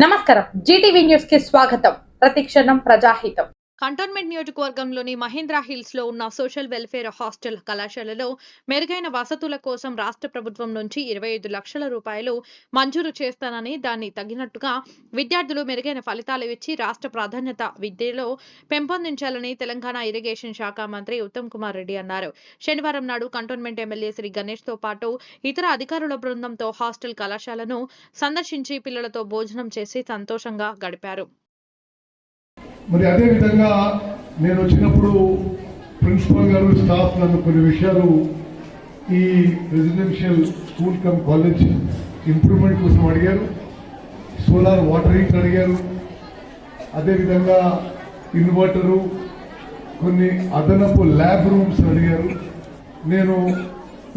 నమస్కారం Zee TV news కి స్వాగతం ప్రతిక్షణం ప్రజాహితం కంటోన్మెంట్ నియోజకవర్గంలోని మహేంద్ర హిల్స్లో ఉన్న సోషల్ వెల్ఫేర్ హాస్టల్ కళాశాలలో మెరుగైన వసతుల కోసం రాష్ట్ర ప్రభుత్వం నుంచి ఇరవై ఐదు లక్షల రూపాయలు మంజూరు చేస్తానని దాన్ని తగినట్టుగా విద్యార్థులు మెరుగైన ఫలితాలు ఇచ్చి రాష్ట్ర ప్రాధాన్యత విద్యలో పెంపొందించాలని తెలంగాణ ఇరిగేషన్ శాఖ మంత్రి ఉత్తమ్ కుమార్ రెడ్డి అన్నారు. శనివారం నాడు కంటోన్మెంట్ ఎమ్మెల్యే శ్రీ గణేష్తో పాటు ఇతర అధికారుల బృందంతో హాస్టల్ కళాశాలను సందర్శించి పిల్లలతో భోజనం చేసి సంతోషంగా గడిపారు. మరి అదే విధంగా నేను వచ్చినప్పుడు ప్రిన్సిపల్ గారు స్టాఫ్ నన్ను కొన్ని విషయాలు ఈ residential school cum college improvement కోసం అడిగారు. సోలార్ వాటర్ హీటర్ అడిగారు. అదేవిధంగా ఇన్వర్టరు కొన్ని అదనపు ల్యాబ్ రూమ్స్ అడిగారు. నేను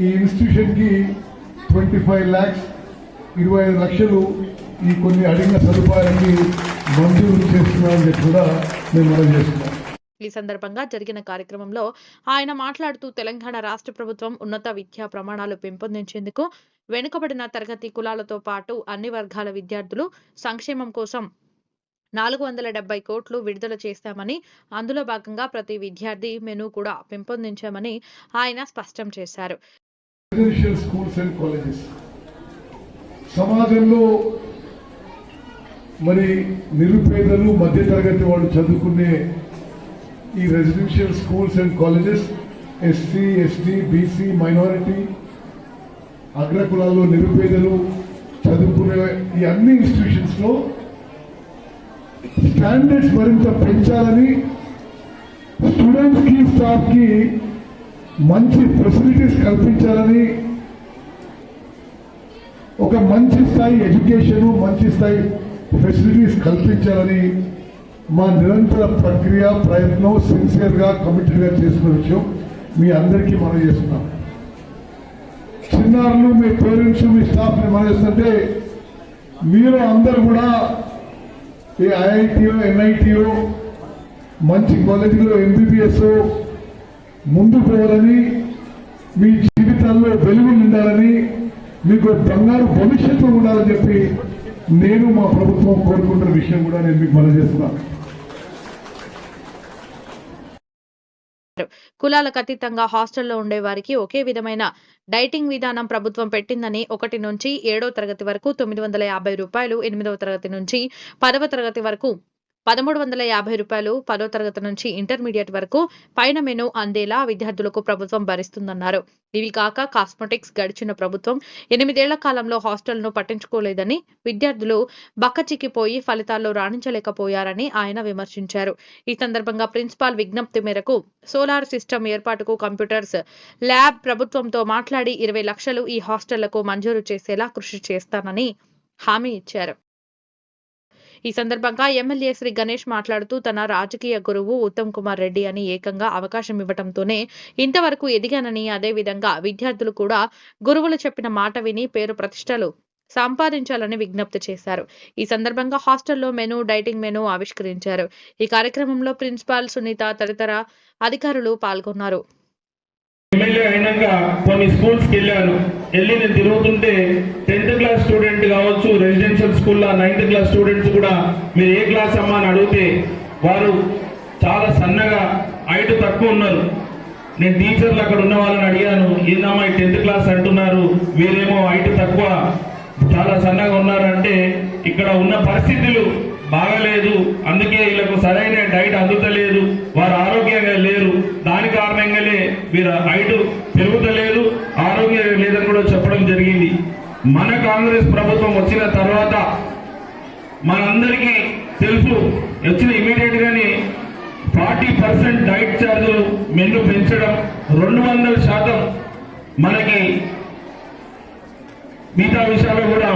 ఈ ఇన్స్టిట్యూషన్కి ట్వంటీ ఫైవ్ ల్యాక్స్ ఇరవై ఐదు లక్షలు ఈ కొన్ని అడిగిన సదుపాయాలకి మంజూరు చేస్తున్నామని చెప్పి కూడా నేను మనం చేస్తున్నాను ఈ సందర్భంగా జరిగిన కార్యక్రమంలో ఆయన మాట్లాడుతూ తెలంగాణ రాష్ట్ర ప్రభుత్వం ఉన్నత విద్యా ప్రమాణాలు పెంపొందించేందుకు వెనుకబడిన తరగతి కులాలతో పాటు అన్ని వర్గాల విద్యార్థులు సంక్షేమం కోసం నాలుగు వందల డెబ్బై కోట్లు విడుదల చేశామని అందులో భాగంగా ప్రతి విద్యార్థి మెను కూడా పెంపొందించామని ఆయన స్పష్టం చేశారు. సమాజంలో మరి నిరుపేదలు మధ్యతరగతి వాళ్ళు చదువుకునే ఈ residential schools and colleges SC ST BC minority అగ్రకులాల్లో నిరుపేదలు చదువుకునే ఈ అన్ని ఇన్స్టిట్యూషన్స్లో స్టాండర్డ్స్ మరింత పెంచాలని స్టూడెంట్స్కి స్టాఫ్కి మంచి ఫెసిలిటీస్ కల్పించాలని ఒక మంచి స్థాయి ఎడ్యుకేషన్ మంచి స్థాయి ఫెసిలిటీస్ కల్పించాలని మా నిరంతర ప్రక్రియ ప్రయత్నం సిన్సియర్గా కమిటెడ్గా చేసిన విషయం మీ అందరికీ మనం చేస్తున్నాం. చిన్నారులు మీ పేరెంట్స్ మీ స్టాఫ్ని మనేస్తుంటే చేస్తుంటే మీరు అందరు కూడా ఈ ఐఐటియో ఎన్ఐటిఓ మంచి కాలేజీలో ఎంబీబీఎస్ ముందు పోవాలని మీ జీవితాల్లో వెలుగు నిండాలని మీకు బంగారు భవిష్యత్తు ఉండాలని చెప్పి నేను మా ప్రభుత్వం కోరుకుంటున్న విషయం కూడా నేను మీకు మనం చేస్తున్నాను కులాలకు అతీతంగా హాస్టల్లో ఉండే వారికి ఒకే విధమైన డైటింగ్ విధానం ప్రభుత్వం పెట్టిందని ఒకటి నుంచి ఏడో తరగతి వరకు తొమ్మిది వందల యాభై రూపాయలు ఎనిమిదవ తరగతి నుంచి పదవ తరగతి వరకు పదమూడు వందల యాభై రూపాయలు పదో తరగతి నుంచి ఇంటర్మీడియట్ వరకు పైన మెను అందేలా విద్యార్థులకు ప్రభుత్వం భరిస్తుందన్నారు. ఇవి కాక కాస్మెటిక్స్ గడిచిన ప్రభుత్వం ఎనిమిదేళ్ళ కాలంలో హాస్టల్ను పట్టించుకోలేదని విద్యార్థులు బక్కచిక్కిపోయి ఫలితాల్లో రాణించలేకపోయారని ఆయన విమర్శించారు. ఈ సందర్భంగా ప్రిన్సిపాల్ విజ్ఞప్తి మేరకు సోలార్ సిస్టమ్ ఏర్పాటుకు కంప్యూటర్స్ ల్యాబ్ ప్రభుత్వంతో మాట్లాడి ఇరవై లక్షలు ఈ హాస్టళ్ళకు మంజూరు చేసేలా కృషి చేస్తానని హామీ ఇచ్చారు. ఈ సందర్భంగా ఎమ్మెల్యే శ్రీ గణేష్ మాట్లాడుతూ తన రాజకీయ గురువు ఉత్తమ్ కుమార్ రెడ్డి అని ఏకంగా అవకాశం ఇవ్వటంతోనే ఇంతవరకు ఎదిగానని అదేవిధంగా విద్యార్థులు కూడా గురువులు చెప్పిన మాట విని పేరు ప్రతిష్టలు సంపాదించాలని విజ్ఞప్తి చేశారు. ఈ సందర్భంగా హాస్టల్లో మెను డైటింగ్ మెను ఆవిష్కరించారు. ఈ కార్యక్రమంలో ప్రిన్సిపాల్ సునీత తదితర అధికారులు పాల్గొన్నారు. కొన్ని స్కూల్స్కి వెళ్ళాను. వెళ్ళి నేను తిరుగుతుంటే టెన్త్ క్లాస్ స్టూడెంట్ కావచ్చు రెసిడెన్షియల్ స్కూల్లో నైన్త్ క్లాస్ స్టూడెంట్స్ కూడా మీరు ఏ క్లాస్ అమ్మా అని అడిగితే వారు చాలా సన్నగా హైట్ తక్కువ ఉన్నారు. నేను టీచర్లు అక్కడ ఉన్న వాళ్ళని అడిగాను ఏందమ్మా ఈ టెన్త్ క్లాస్ అంటున్నారు? వీరేమో హైట్ తక్కువ చాలా సన్నగా ఉన్నారంటే ఇక్కడ ఉన్న పరిస్థితులు బాగలేదు. అందుకే వీళ్ళకు సరైన డైట్ అందుతలేదు. వారు ఆరోగ్యంగా లేరు. దాని కారణంగానే వీరు హైట్ పెరుగుతలేదు. ఆరోగ్యం లేదని కూడా చెప్పడం జరిగింది. మన కాంగ్రెస్ ప్రభుత్వం వచ్చిన తర్వాత మనందరికీ తెలుసు వచ్చిన ఇమీడియట్ గానే ఫార్టీ పర్సెంట్ డైట్ ఛార్జీలు మెను పెంచడం రెండు వందల శాతం మనకి మిగతా విషయాలు కూడా